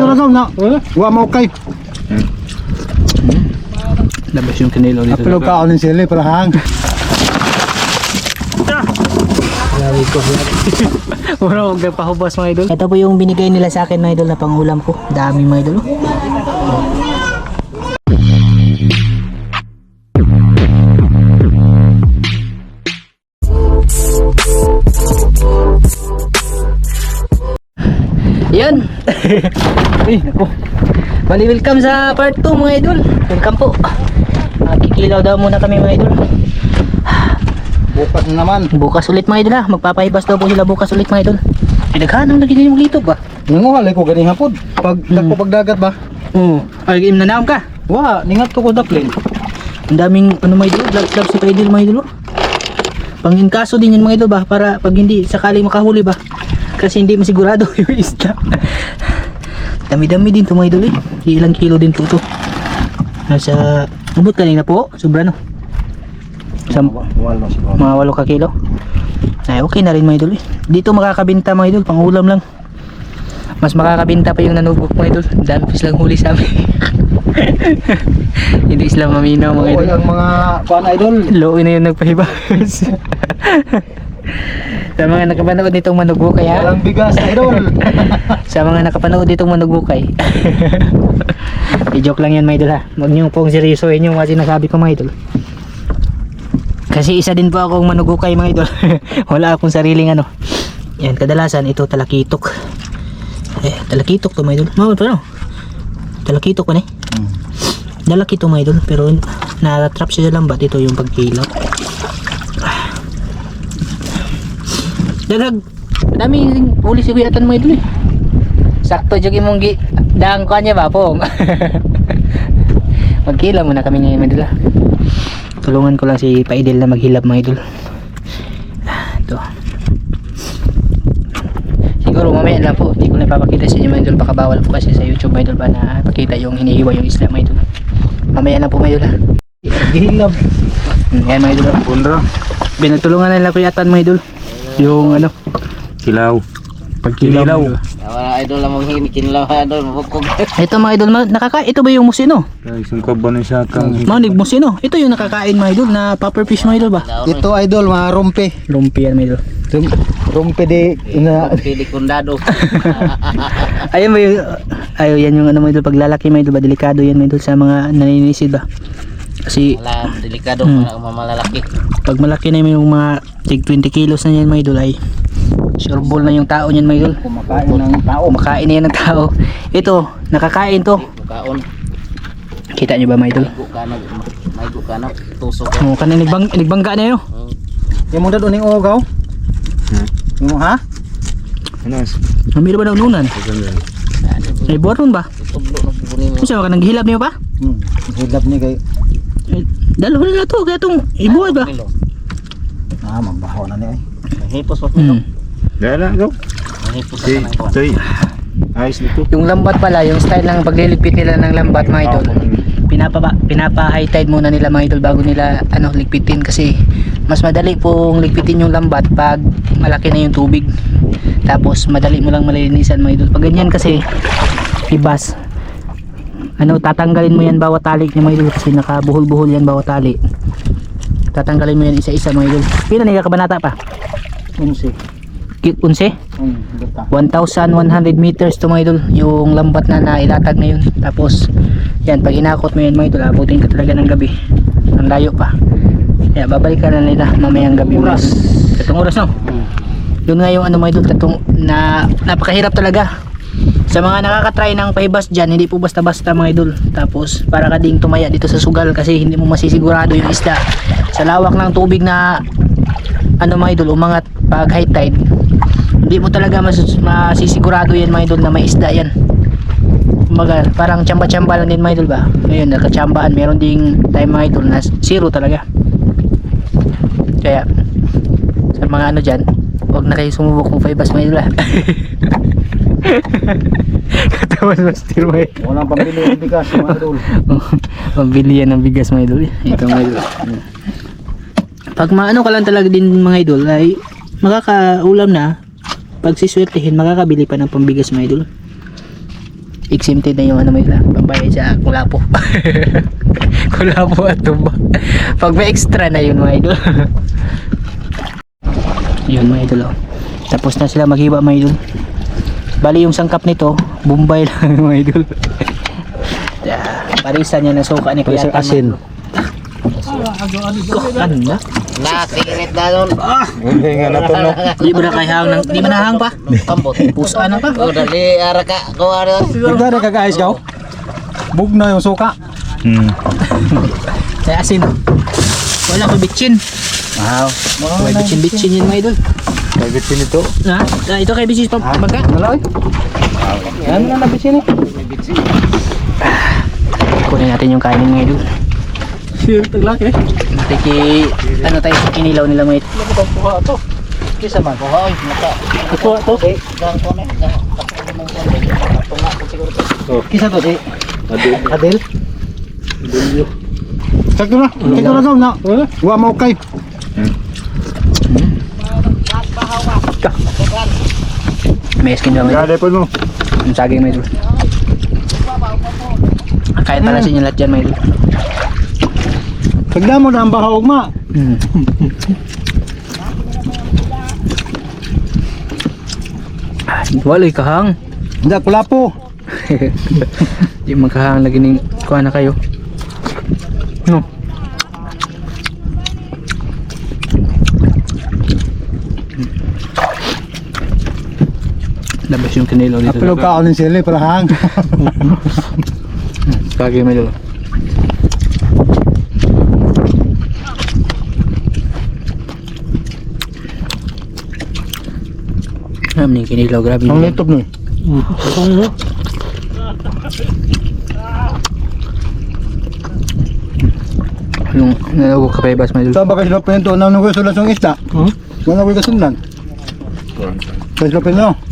dito na daw na. Wa mo kay. Labas yung kinilo dito. Apelo ka unin sila para hang. Puro huwag nagpahubas mga idol. Ito po yung binigay nila sa akin mga idol na pangulam ko. Dami mga idol. Yan. Uy, ako. Bali, welcome sa part 2 mga idol. Welcome po. Kikilaw daw muna kami mga idol. Bukas na naman. Bukas ulit mga idol ha. Magpapahibas daw po sila bukas ulit mga idol. Pinaghanang lagi nila yung lito ba? Nanguhalay ko ganing hapon. Pag dako pag dagat ba? Oo. Ay, im na naam ka. Wa, ningat ko ko daplin. Ang daming ano mga idol, vlog vlog sa idol mga idol. oh. Pang inkaso din yun mga idol ba para pag hindi sakaling makahuli ba. Kasi hindi masigurado yung isda. Dami-dami din to mga idol eh. Ilang kilo din po to. Nasa, ubot kanina po, sobra no. Sa siguro. mga 8 ka kilo. Ay, okay na rin mga idol eh. Dito makakabinta mga idol, pang ulam lang. Mas makakabinta pa yung nanubok mga idol. Dami pa silang huli sa amin. Hindi sila maminaw mga Oo, idol. yung mga kuan idol. Looy na yung nagpahibas. sa mga nakapanood nitong manugbukay ha. Walang bigas idol. Sa mga nakapanood nitong manugbukay. I-joke lang yan mga idol ha. Huwag niyo pong seryosohin yung mga sinasabi ko mga idol. Kasi isa din po akong manugukay mga idol. Wala akong sariling ano. Yan, kadalasan ito talakitok. Eh, talakitok to mga idol. Mawal pa no? Talakitok pa na eh. Lalaki to mga idol. Pero na-trap siya sa lambat. Ito yung pagkilaw. Dalag. Dami uli si Kuyatan mga idol eh. Sakto jud imong gi dang ko niya ba pong. Magkilaw muna kami ngayon idol. ah. Tulungan ko lang si Paidel na maghilab mga idol. Ah, Ito. Siguro mamaya lang po. Hindi ko na ipapakita sa inyo mga idol. Baka bawal po kasi sa YouTube mga idol ba na pakita yung hinihiwa yung isla mga idol. Mamaya lang po mga idol. ah. Gihilab. Hmm, Yan mga idol. Bundra. Binatulungan na nila Kuyatan mga idol. Yung ano. Kilaw. Pagkilaw. Wala idol lang maghingi kinlaw idol mabukog. Ito mga idol, nakaka ito ba yung musino? Ay, sungkab ba na siya kang Manig musino. Ito yung nakakain mga idol na puffer fish mga idol ba? Ito idol mga rumpe. Lumpi yan mga idol. Rum- Rumpe de ina Pili kundado. Ayun ba yung, ayo yan yung ano mga idol, paglalaki mga idol ba, delikado yan mga idol sa mga naninisid ba? Kasi Wala delikado Hmm. mga mamalalaki. pag malaki na yung mga tig 20 kilos na yan mga idol ay sure ball na yung tao niyan mga idol. kumakain ng tao. Kumakain na yan ng tao. Ito, nakakain to. Bukaon. Kita nyo ba mga idol? Maigo ka na. Maigo ka. Oh, kanina nagbang, nagbangga na yun. oh. Hmm. Yung mga doon ning ugaw. Yung ha? Ano? Namiro ba na ununan? Ay, buwaron ba? Tublo na pupunin mo. Kung siya ka nang gihilab niyo ba? Hmm. Hilab ni kay Dalawa na to, kaya itong ibuhay ba? Kilo. ah magbaho na ni ay. Mahipos pa pilo. Hmm. Dala, go. Mahipos ka. Toy. Ayos nito. Yung lambat pala, yung style ng pagliligpit nila ng lambat mga idol. Pinapa pinapa high tide muna nila mga idol bago nila ano ligpitin kasi mas madali pong ligpitin yung lambat pag malaki na yung tubig. Tapos madali mo lang malilinisan mga idol. Pag ganyan kasi ibas ano tatanggalin mo yan bawat tali niya mga idol kasi nakabuhol-buhol yan bawat tali. Tatanggalin mo yan isa-isa mga idol. Pila na kabanata pa? Unsi. Kit 11? Hmm, bata. 1,100 meters to mga idol yung lambat na nailatag na yun tapos yan pag inakot mo yan mga idol abutin ka talaga ng gabi ang layo pa kaya babalik ka na nila mamayang gabi Oras. katong oras no yun nga yung ano mga idol katong na napakahirap talaga sa mga nakakatry ng pahibas dyan hindi po basta basta mga idol. Tapos para ka ding tumaya dito sa sugal kasi hindi mo masisigurado yung isda. Sa lawak ng tubig na ano mga idol umangat pag high tide hindi mo talaga mas masisigurado yan mga idol na may isda yan. Kumbaga, parang tsamba-tsamba lang din mga idol ba? Ngayon nagkatsambaan meron ding time mga idol na zero talaga. Kaya sa mga ano dyan huwag na kayo sumubok ng 5 bas mga idol ah katawas mas tiro mga idol Walang pambili ng bigas mga idol. Pambili yan ng bigas mga idol. Ito mga idol. Pag maano ka lang talaga din mga idol ay makakaulam na pag siswertehin makakabili pa ng pambigas mga idol. exempted na yung ano may pambayad sa kulapo. kulapo at tuba. Pag may extra na yun mga idol. Yun mga idol oh. Tapos na sila maghiba mga idol. Bali yung sangkap nito, Bombay lang mga idol. Parisan niya ng suka ni Kuya Tan. asin. Ano na? Nasirit na nun. Hindi nga na to no. Di ba na kahang ng, di ba nahang pa? Kambot. Pusa na pa. O dali ara ka ko ano. Nagdara ka guys gaw. Bug na yung suka. Hmm. Kaya asin. Wala ko bitchin. Wow. May bitchin bitchin yun mga idol. Private pin ito. Na, ah, ito kay bitchin pa baga. Wala oy. Yan na nabitsin eh. Kunin natin yung kanin mga idol. Sir, taglaki. Tiki, ano tayo sa kinilaw nila mga idol. Kuha to. Kisa man. Kuha oy mata. Kuha to. Eh, gang ko na. Tunga ko siguro to. Kisa to si Adil. Adel. Sakto na. Sakto na gaw na. Wa mo kay. May skin idol. Gada po mo. Yung saging mga idol. Kahit pala sa inyo lahat dyan mga idol. Sagda mo na ang bahawag ma. Hmm. Ah, Walay kahang. Hindi pula po. Di magkahang lagi ning kuha na kayo. No. Labas yung kinilaw dito. Apelo ka unin sili para hang. Kagi may dalo. Alam ni kinilaw grabe. Ang yun. laptop ni. Yung nalago ka pa ibas may dalo. Sa baka sila pinto na nung gusto lang isda. Hmm? Wala ko kasundan. Sa sila pinto.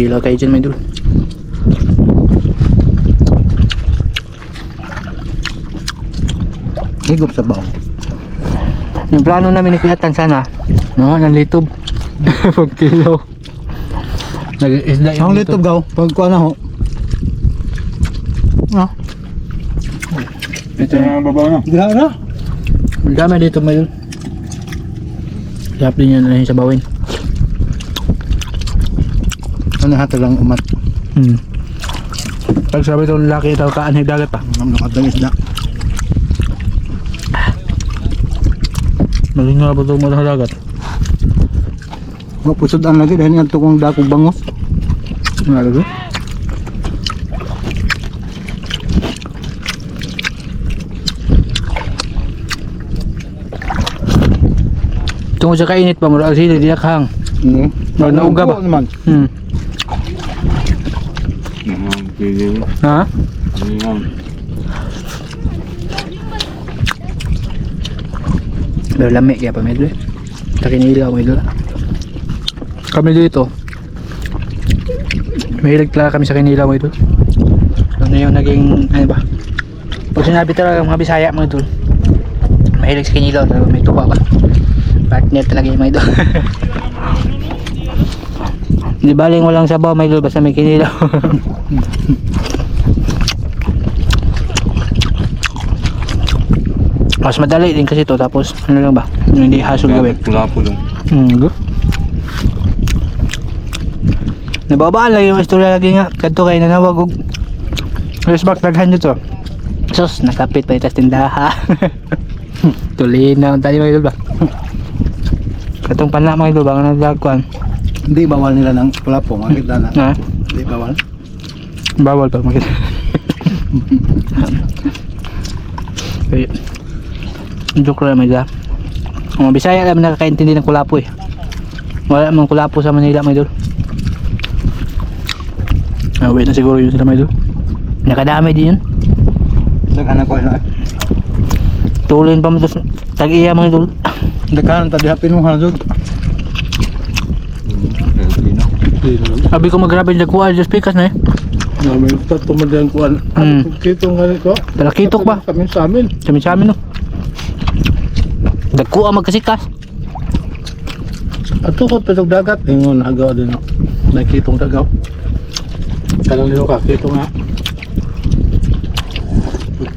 Gila kayo dyan may dalo. Higop sa baw. Yung plano namin ni Kuya Tan sana, no, ng litob. Pag kilo. Nag-isda Ang laptop gaw. Pag kuha na ho. Ah, Ito na ang babaw na. na. Ang dami dito may Sarap din yan na sa bawin. Ano hata lang umat. Hmm. Pag sabi itong laki ito kaan dagat pa. Ang nakatang isda. Maling nga ba itong mga dagat? Wa pusod ang lagi dahil nga tukong dakog bangos. Nga lagi. Tungkol sa kainit pa, mura sila di nakahang. Hmm. Wag na uga ba? Naman. Hmm. Ha? Pero lami kaya pa medyo. Takinilaw medyo. Kami dito. Mahilig talaga kami sa kinilaw idol. Ano yung naging, ano ba? Pag sinabi talaga mga Bisaya mga idol. Mahilig sa kinilaw talaga may tuwa ba? Partner talaga yung mga idol. Di baling walang sabaw mga idol basta may kinilaw. Mas madali din kasi to tapos ano lang ba? Hindi hasog gawin. Pula po lang. Go. Nababaan lang yung istorya lagi nga. Kadto kayo nanawag og Respect daghan nyo to. Sus, nakapit pa itas tindaha. Tuloy na ang tayo mga idol ba? Katong pana mga idol ba? Ang nagdagkuhan. Hindi bawal nila ng kulapo. Makita na. Ha? Hindi bawal. Bawal pa makita. okay. Joke lang mga idol. Ang mga Bisaya naman nakakaintindi ng kulapo eh. Wala mang kulapo sa Manila mga idol. Ah, wait na siguro yun sila mga idol. Nakadami din yun. Daghan ako na. Tulin pa mo ito tag-iya mga idol. Daghan ta diha pinuhan jud. Healthy na. Sabi ko magrabe yung dagkuha just pikas na eh. Na may tato man diyan kuan. Hmm. Kitong nga ko. Talakitok pa. Kami sa amin. Kami sa amin no. Ang magkasikas. At tukot pa sa dagat, ingon agaw din. Nakitong dagaw. Kanang nilo ka, kito nga.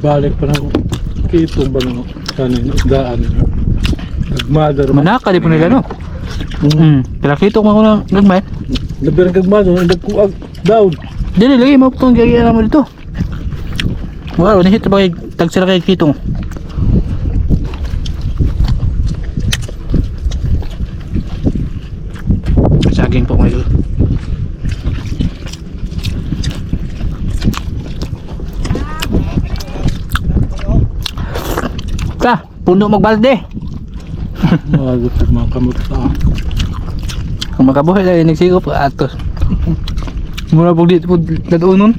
Balik pa na kitong ba nang kanin, isdaan. Nagmother man. Manaka di po nila no. Hmm. Kaya kito ko na Labi rin kagmother, nagkuag down. Dili lagi mo itong gagawin mo dito. Wow, nahit ba kay tagsira kay kitong. Saging po ngayon. Ka, puno magbalde. Sa mga kamot sa Kung makabuhay lang nagsigop atos. Mura po dito po naduunon.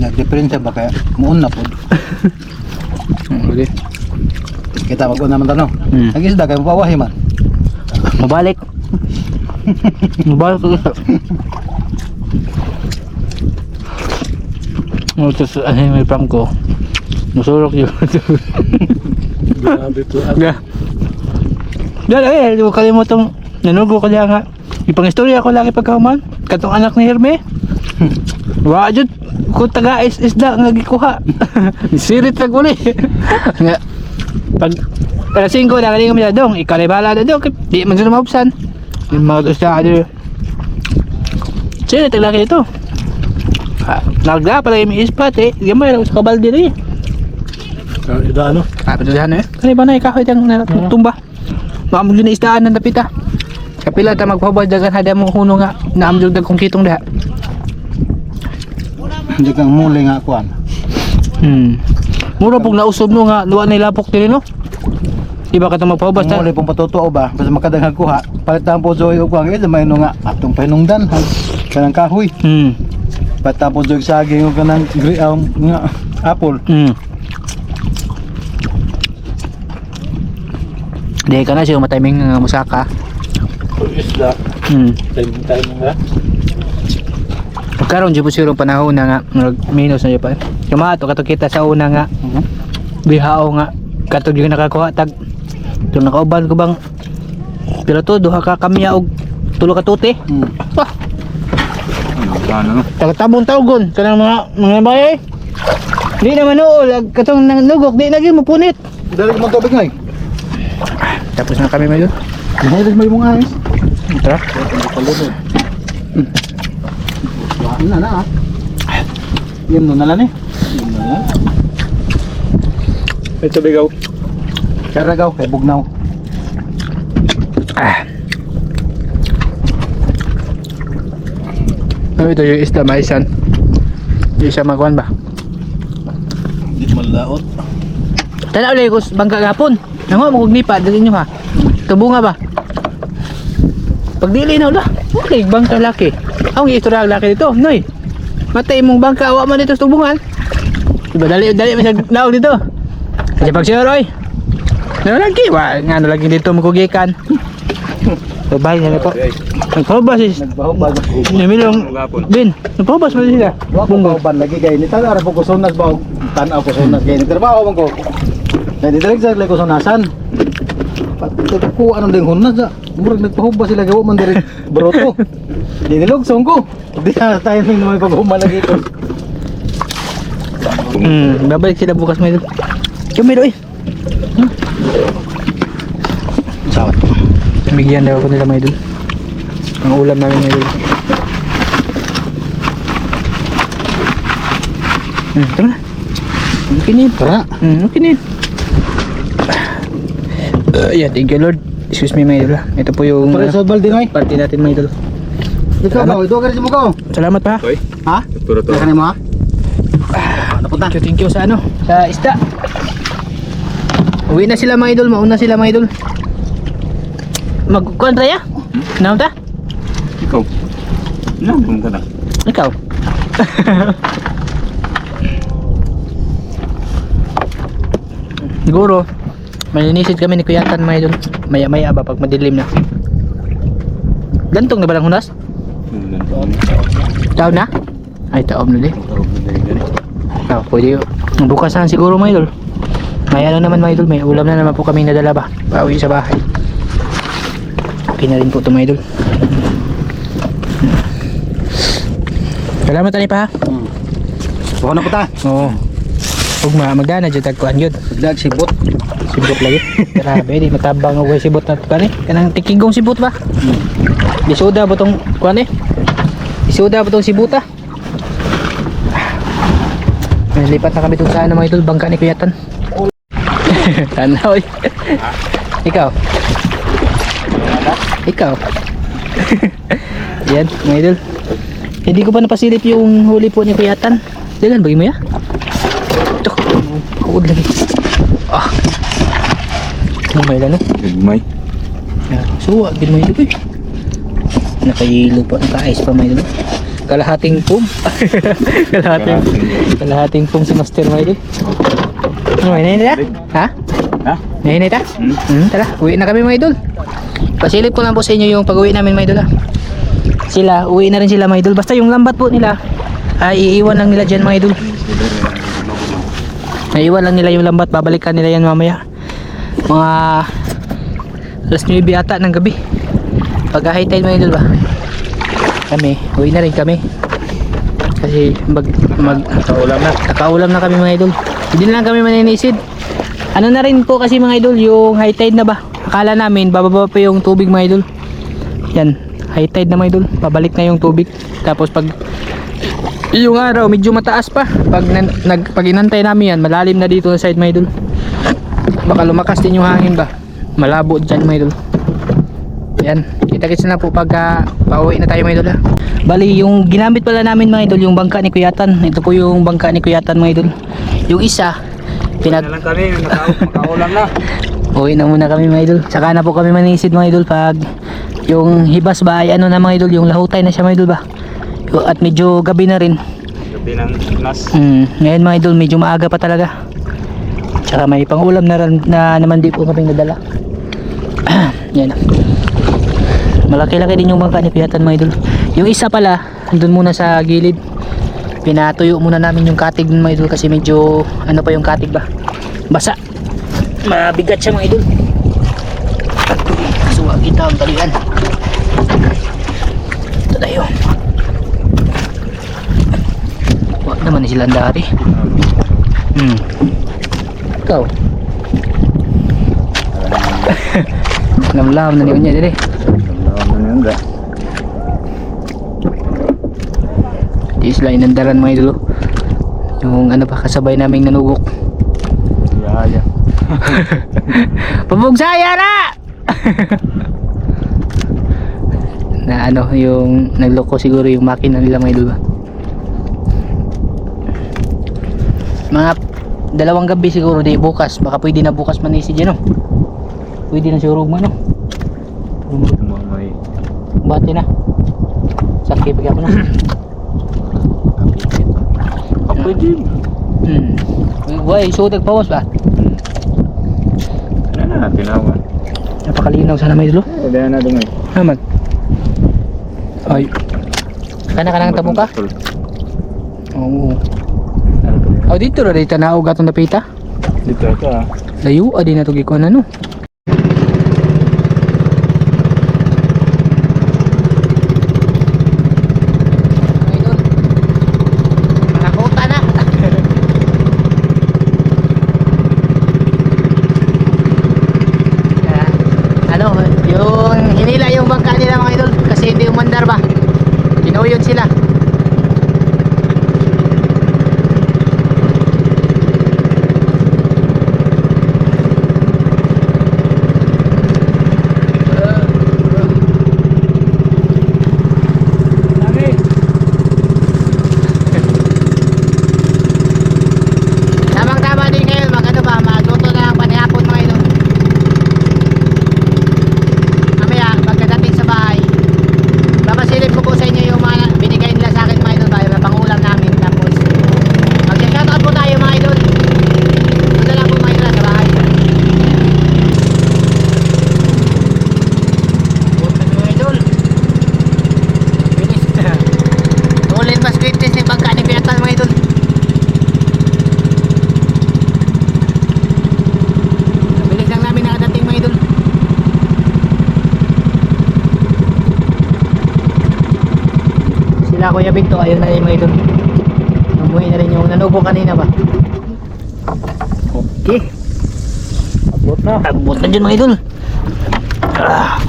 Nag-diferensya ba kaya? Muun na po. Okay. Kita wag ko naman tanong. Hmm. Nag-isda kayo pawahi man. Mabalik. Mabalik ko gusto. Oh, tapos ano yung may prank ko. Musurok yun. Grabe to. At yeah. Dahil eh, di ko kalimutang nanugo ko nga. Ipang-istorya ko lagi pagkahuman. Katong anak ni Herme. Wa jud ko taga is isda nga gikuha. Sirit lang uli. Nga pag alas 5 na kaling kami dong, ikaw na bahala na dong. Di man sila maubsan. Yung mga isda ano. Sino taglaki ito? Ah, Nagda pala yung ispat eh. Gamay lang sa kabaldi rin. uh, ida ano? Ah, patulihan eh. Kani ba na ikahoy tang tumba? Maamog yun na isdaan ng dapita. Kapila ta magpabal dagan hada mo huno nga naamjog dag kong kitong diha. Hindi kang muli nga kuan. Hmm. Mura pog nausob no nga duwa na ilapok dili no. Iba ka ta magpabal ta. Muli pong patutuo ba? Basta makadaghang kuha. Palitan po joy og kuan. Ito may no nga atong pahinungdan. Kanang kahoy. Hmm. Palitan po joy saging o kanang gri um, nga apple. Hmm. Di ka na siya matiming nga musaka. Isda. Hmm. Timing timing nga. Karon po siguro panahon na nga minus na yun pa. Kumato kato kita sa una nga bihao nga katog yung nakakuha tag ito nakauban ko bang pero to duha ka kamiya og tulo ka tuti Hmm. ah Ano tagatabong tawgon kanang mga mga bayay di naman oo katong nugok di lagi mo punit Dali mo tubig ngay. Tapos na kami mayon Mahilig mo yung ayos. tara Palunod. Wala na na ah. Yun mo eh. Yun mo nalan. May tubigaw. Karagaw kay Bugnaw. ah ano ito yung isda maisan yung isa magwan ba Hindi malaot. Tanaw ulit ko bangka gapon. Nango mo kog nipa dali nyo ha. Tubunga ba? Pag dili na ulah. Okay, bangka laki. Ang istorya ang laki dito, noy. Matay mong bangka awa man dito sa tubungan. Diba dali dali man sa naog dito. Kasi pag siya Roy. Ano lagi wa ngano lagi dito makugikan. Bye na po. Nagpabas is Nagbahubad. Nimilong Bin, nagpabas mo sila. Wa ko lagi kay ni taga ra ko sunas ba tanaw ko sunas kay ni trabaho man ko. Kaya di direct sa ko sunasan. Pati ko ano ding hunas sa. Murag nagpahubas sila gawa man diri broto. Di nilugsong ko. Di na tayo ning may paghuma lagi ko. Hmm, babalik sila bukas may Kami doy. Sawat. Bigyan daw ako nila may dul. Ang ulam namin may dul. Hmm, tara na. Yun. Tara. Hmm, yun. Uh, yeah, thank you Lord. Excuse me dul. ah. Ito po yung Pare uh, sa balde ngay. party natin may dul. Ikaw ba ito ka rin mo ko? Salamat pa. Hoy, Ha? turo to. Kaya mo ha? Napunta. Thank you, thank you sa ano, sa isda. Uwi na sila mga idol, mauna sila mga idol. Magkontra ya? Naam ta? Ikaw. Ilang ka na? Ikaw. Siguro, malinisid kami ni Kuyatan mga idol. Maya-maya ba pag madilim na. Gantong na ba lang hunas? Taon na? Ay, taon na din. Ah, pwede yun. Bukas na siguro mga idol. May ano naman mga idol, may ulam na naman po kami nadala ba? Pauwi sa bahay. Okay na rin po ito mga idol. Salamat tani pa ha. Bukan na po ta. Oo. Huwag ma magdana dyan tagkuhan yun. Dag sibot. Sibot lagi. Grabe, di matabang ako yung sibot na eh. Kanang tikigong sibot ba? Di soda ba tong kuhan? Di soda ba tong sibuta? Lipat na kami dun sa ano mga idol, bangka ni Kuyatan. Tanaw eh. Ikaw. Ikaw. Yan, mga idol. Hindi ko pa napasilip yung huli po ni Kuyatan. Dagan, bagay mo ya? Ito. Kuod lagi. Ah. Lumay lang no? Gagmay. Yeah. So, agad mo ito eh. Nakahilo pa, naka-ice pa may ito. Kalahating pum. kalahating, kalahating pum si Master may ito. Ano, hinahin na? Ha? Ha? Hinahin na? Hmm? Hmm, tara, uwi na kami mga idol. Pasilip ko lang po sa inyo yung pag-uwi namin mga idol ha. Sila, uwi na rin sila mga idol. Basta yung lambat po nila, ay iiwan lang nila dyan mga idol. Naiwan lang nila yung lambat, babalikan nila yan mamaya. Mga alas 9 ata ng gabi. Pag high tide mga idol ba? Kami, uwi na rin kami. Kasi mag, mag Kaulam na. Nakaulam na kami mga idol. Hindi na lang kami maninisid. Ano na rin po kasi mga idol, yung high tide na ba? Akala namin bababa pa yung tubig mga idol. Yan, high tide na mga idol. Babalik na yung tubig. Tapos pag yung araw medyo mataas pa. Pag nag pag inantay namin yan, malalim na dito sa side mga idol. Baka lumakas din yung hangin ba? Malabo dyan mga idol. Yan, kita-kits na po pag uh, pauwi na tayo mga idol ha. Bali, yung ginamit pala namin mga idol, yung bangka ni Kuyatan. Ito po yung bangka ni Kuyatan mga idol. Yung isa, pinag... lang kami, makaulam na. Uwi na muna kami mga idol. Saka na po kami manisid mga idol pag yung hibas ba ay ano na mga idol, yung lahutay na siya mga idol ba. At medyo gabi na rin. Gabi ng nas. Hmm, ngayon mga idol, medyo maaga pa talaga. Tsaka may pangulam na, na naman di po kami nadala. Yan. Malaki-laki din yung bangka ni Piyatan mga idol. Yung isa pala, andun muna sa gilid. Pinatuyo muna namin yung katig ng mga idol kasi medyo ano pa yung katig ba? Basa. Mabigat siya mga idol. Suwa kita ang talian. Ito tayo. Wag naman silang dari. Hmm. Ikaw. Lamlam na niyo niya dire. Kaulam na ba? Di sila inandaran mga idolo. Yung ano pa kasabay naming nanugok. Yaya. Pabugsaya na! na ano yung nagloko siguro yung makina nila mga idol ba? Mga dalawang gabi siguro di bukas. Baka pwede na bukas manisi dyan no? Pwede na siguro mo no? May Bati na. Sakit pag ako na. Pwede. Hmm. Uy, so pawas ba? Ano na, tinawan. Napakalinaw sana may dulo. Pwede na dungay. Naman. Ay. Kana kanang tabo ka? Oo. Oh, dito ra dito na og atong napita. Dito ito ah. Layo adi na to gikuan ano. Nakakota na. ano, yung hinila yung bangka nila mga idol kasi hindi umandar ba. Kinuyod sila. sila Kuya Binto, ayun na rin mga idol. Umuwi na rin yung nanubo kanina ba? Okay. Abot na. Abot na dyan mga idol. Ah.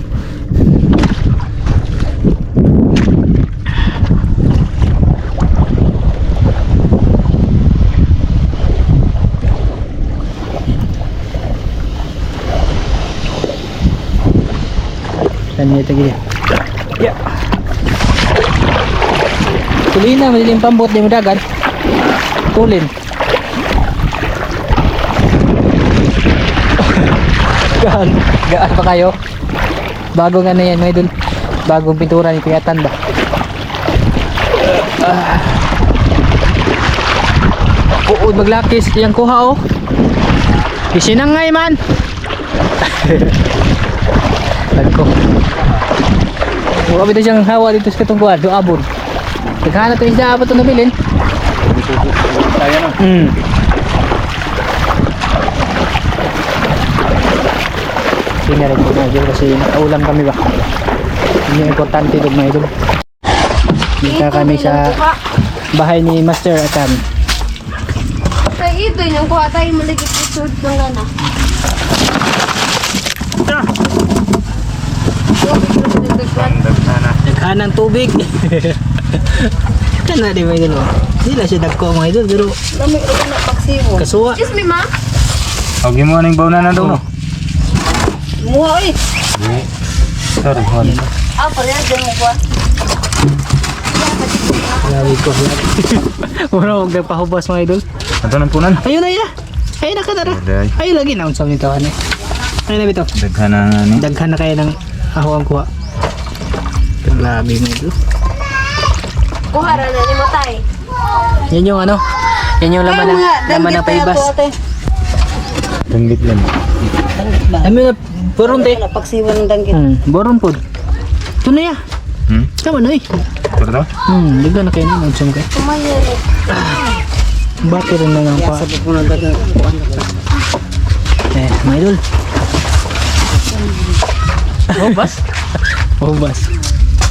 Saan niya ito gila? Tuloy na, madilim pambot, di mo dagat. Tulin. gaan, gaan pa kayo. Bagong ano yan, mga idol. Bagong pintura ni Kuya Tan ba? Ah. Oo, maglakis. Yang kuha oh. Isinangay man. Tagko. Mura bito siyang hawa dito sa katungkuhan. Do abon. Naghanap ko isda abot ito nabilin. Tayo na. Hmm. Hindi rin po mga idol kasi nakaulam kami ba. Yun yung importante doon mga idol. Dito kami sa bahay ni Master Atan. Sa ito yung kuha tayo maligit isod ng ano. Naghaan ng tubig. Kana di mga idol. oh. Lang siya dagko mga idol pero Lami ko na paksiwo. kasuwa. Excuse me, ma. Huwag mo aning bauna na daw. no? Muha eh. Sorry, sorry. Ah, pare, dyan mo kuha. Grabe ko. Mura huwag nagpahubas mga idol. Ito ng punan. Ayun na na. Ayun na ka tara. Day. Ayun lagi na unsam nito ano. Ayun na bito. Daghan na ano. Daghan na kayo ng ahawang kuha. Grabe mga idol. Kuha ra na ni Matay. Yan yung ano. Yan yung laman ng laman ng paibas. Tunggit yan. Dami na boron te. Paksiwo ng danggit. Hmm, boron pod. Ito na ya. Hmm? Tama na eh. Ito to? Hmm, daghan na kayo na unsam kayo. Kumayo. Bati rin na lang pa. Sabot mo na dagang kuha na. Eh, mga idol. Hubas? Hubas.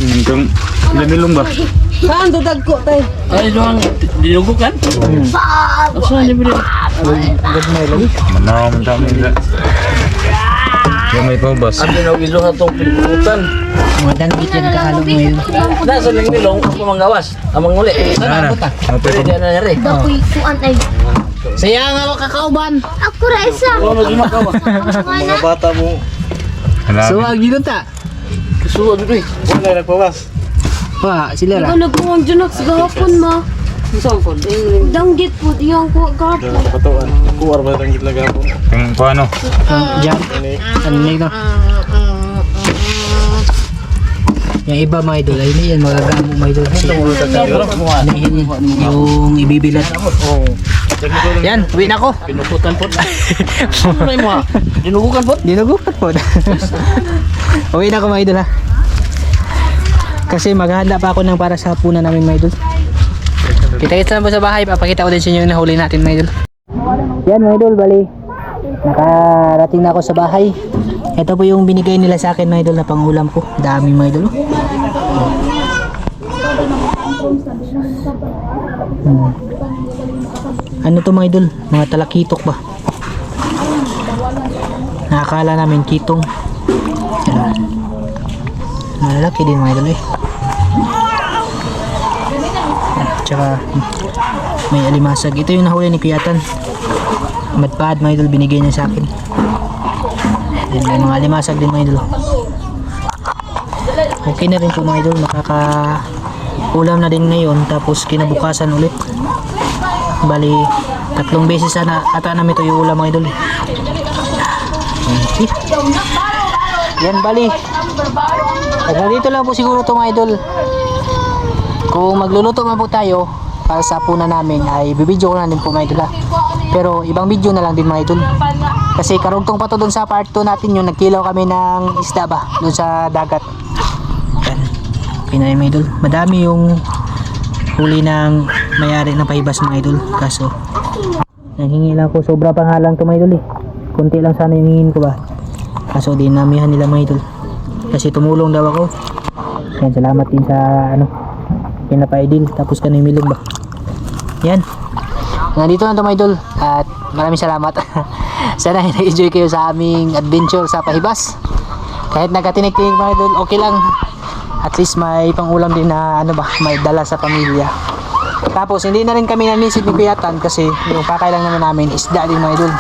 Itong lamilong ba? Saan to dagko tayo? Ay, doang dinugukan. Saan niyo bilhin? Gagmay lagi. Manaw man dami nila. Yung may paubas. Ang dinawilo na itong piniputan. Mga danggit yan kahalo idol. Nasa lang nilong ang pamanggawas. Amang uli. Na? Pa Pwede na nari. Dakoy kuan ay. Saya nga ako kakauban. Ako ra isa. Ano mo? Mga bata mo. So, dito ta. Kasuwa dito eh. Wala nagpawas. Pa, sila ra. Ikaw nagkuhan dyan ako sa gahapon ma. Saan po? Danggit po, iyang kuha gahapon. Patuan. Kuwar ba ang gitla gapon? Yung kung ano? Ang Jan. Ano nito? Yung iba mga idol, ay hindi yan magagamo mga idol. Ano yan, yung ibibilat. Yan, uwi na ako. Pinuputan po. Ano mo ha? Dinugukan po? Dinugupat po. uwi na ako mga idol ha. Kasi maghahanda pa ako ng para sa punan namin mga idol. Kita-kita na po sa bahay, papakita ko din sa inyo yung nahuli natin mga idol. Yan mga idol, bali. Nakarating na ako sa bahay. Ito po yung binigay nila sa akin mga idol na pangulam ko. Dami mga idol. Hmm. Ano to mga idol? Mga talakitok ba? Nakakala namin kitong. Malalaki din mga idol eh. Tsaka may alimasag. Ito yung nahuli ni Kuyatan. Madpad mga idol binigay niya sa akin. Yan, may mga alimasag din mga idol. Okay na rin po mga idol. Makaka ulam na din ngayon tapos kinabukasan ulit. Bali, tatlong beses sana ata namin ito yung ulam mga idol. Yan bali. Hanggang dito lang po siguro to mga idol. Kung magluluto man po tayo para sa puna namin ay bibidyo ko na din po mga idol ha. Pero ibang video na lang din mga idol. Kasi karugtong pa to dun sa part 2 natin yung nagkilaw kami ng isda ba dun sa dagat. Yan. Yun, mga idol. Madami yung huli ng mayari ng paibas mga idol. Kaso nanghingi lang ko sobra pa nga lang to mga idol eh. Kunti lang sana yung hingin ko ba. Kaso di namihan nila mga idol. Kasi tumulong daw ako. Yan, salamat din sa ano pinapaidil tapos kanoy milog ba? Yan. Nandito na ito mga idol. At maraming salamat. Sana nag-enjoy kayo sa aming adventure sa Pahibas. Kahit nagkatinig-tinig mga idol okay lang. At least may pangulam din na ano ba may dala sa pamilya. Tapos hindi na rin kami nanisid ni Kuyatan kasi yung pakailang naman namin isda din mga idol.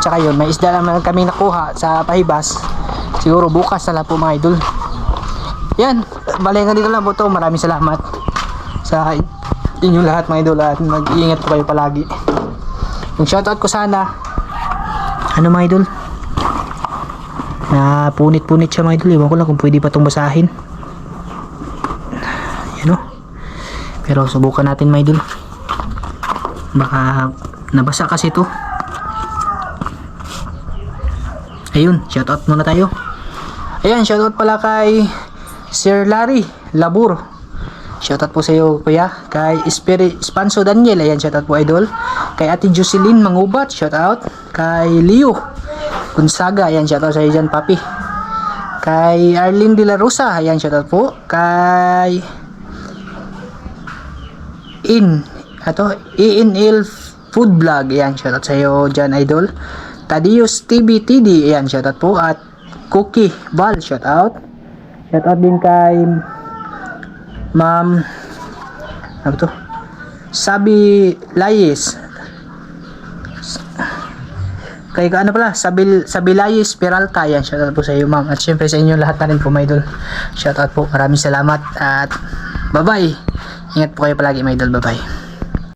Tsaka yun may isda naman kami nakuha sa Pahibas. Siguro bukas na lang po mga idol. Yan bali nga dito lang po to. Maraming salamat sa inyong lahat mga idol at mag-iingat po kayo palagi. Yung shoutout ko sana. Ano mga idol? Na punit-punit siya mga idol. Iwan ko lang kung pwede pa itong basahin. Yan o pero subukan natin mga idol. Baka nabasa kasi to ayun shoutout muna tayo. Ayun shoutout pala kay Sir Larry Labur shoutout po sa iyo kuya. Kay Espiri Spanso Daniel ayan shoutout po idol. Kay Ate Jocelyn Mangubat shoutout. Kay Leo Gonzaga ayan shoutout sa iyo dyan papi. Kay Arlene De La Rosa ayan shoutout po. Kay in ato INL Food Vlog ayan shoutout sa iyo dyan idol. Tadius TV TD ayan shoutout po. At Cookie Val shoutout. Shoutout din kay Ma'am ano to? Sabi Layes kay ano pala? Sabil Sabilayes Peralta. Yan shoutout po sa iyo ma'am. At syempre sa inyo lahat na rin po my idol. Shoutout po. Maraming salamat. At bye bye ingat po kayo palagi my idol. Bye bye